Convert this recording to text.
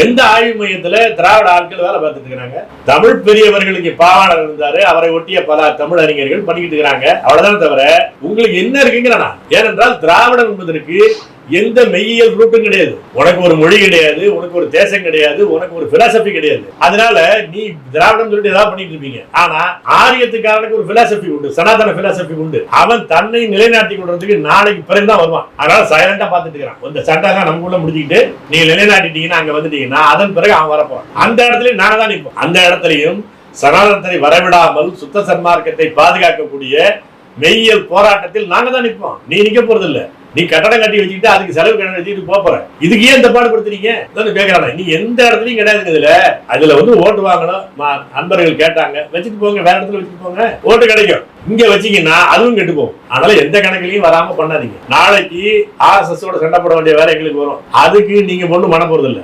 எந்த ஆய்வு மையத்துல திராவிட ஆட்கள் வேலை பார்த்துட்டு இருக்கிறாங்க? தமிழ் பெரியவர்கள் இங்க பாவாளர் இருந்தாரு அவரை ஒட்டிய பல தமிழ் அறிஞர்கள் பண்ணிக்கிட்டு இருக்கிறாங்க. அவ்வளவுதான் தவிர உங்களுக்கு என்ன இருக்குங்கிறனா ஏனென்றால் திராவிடம் என்பதற்கு எந்த மெய்யியல் குரூப்பும் கிடையாது. உனக்கு ஒரு மொழி கிடையாது உனக்கு ஒரு தேசம் கிடையாது உனக்கு ஒரு பிலாசபி கிடையாது. அதனால நீ திராவிடம் சொல்லிட்டு ஏதாவது பண்ணிட்டு இருப்பீங்க. ஆனா ஆரியத்துக்காரனுக்கு ஒரு பிலாசபி உண்டு சனாதன பிலாசபி உண்டு. அவன் தன்னை நிலைநாட்டி கொள்றதுக்கு நாளைக்கு பிறகுதான் வருவான். அதனால சைலண்டா பாத்துட்டு இருக்கிறான். இந்த சட்டம் நமக்குள்ள முடிச்சுக்கிட்டு நீ நிலைநாட்டிட்டீங்கன்னா அங்க வந்துட்டீங்கன்னா அதன் பிறகு அவன் வரப்போறான். அந்த இடத்துல நானே தான் நிற்போம் அந்த இடத்துலயும் சனாதனத்தை வரவிடாமல் சுத்த சன்மார்க்கத்தை பாதுகாக்கக்கூடிய மெய்யியல் போராட்டத்தில் நாங்க தான் நிற்போம் நீ நிக்க போறது இல்லை நீ கட்டடம் கட்டி வச்சுக்கிட்டு அதுக்கு செலவு கணக்கு வச்சுக்கிட்டு போற. இதுக்கு ஏன் இந்த பாடுபடுத்துறீங்க அதான் நீ எந்த இடத்துலயும் கிடையாது இதுல. அதுல வந்து ஓட்டு வாங்கணும். மா- நண்பர்கள் கேட்டாங்க. வச்சுட்டு போங்க. வேற இடத்துல வச்சுட்டு போங்க. ஓட்டு கிடைக்கும். இங்க வச்சீங்கன்னா அதுவும் கெட்டு போகும். அதனால எந்த கணக்குலயும் வராம பண்ணாதீங்க. நாளைக்கு ஆர்எஸ்எஸ் சண்டை போட வேண்டிய வேலை எங்களுக்கு வரும். அதுக்கு நீங்க ஒண்ணும் பண்ண போறது இல்லை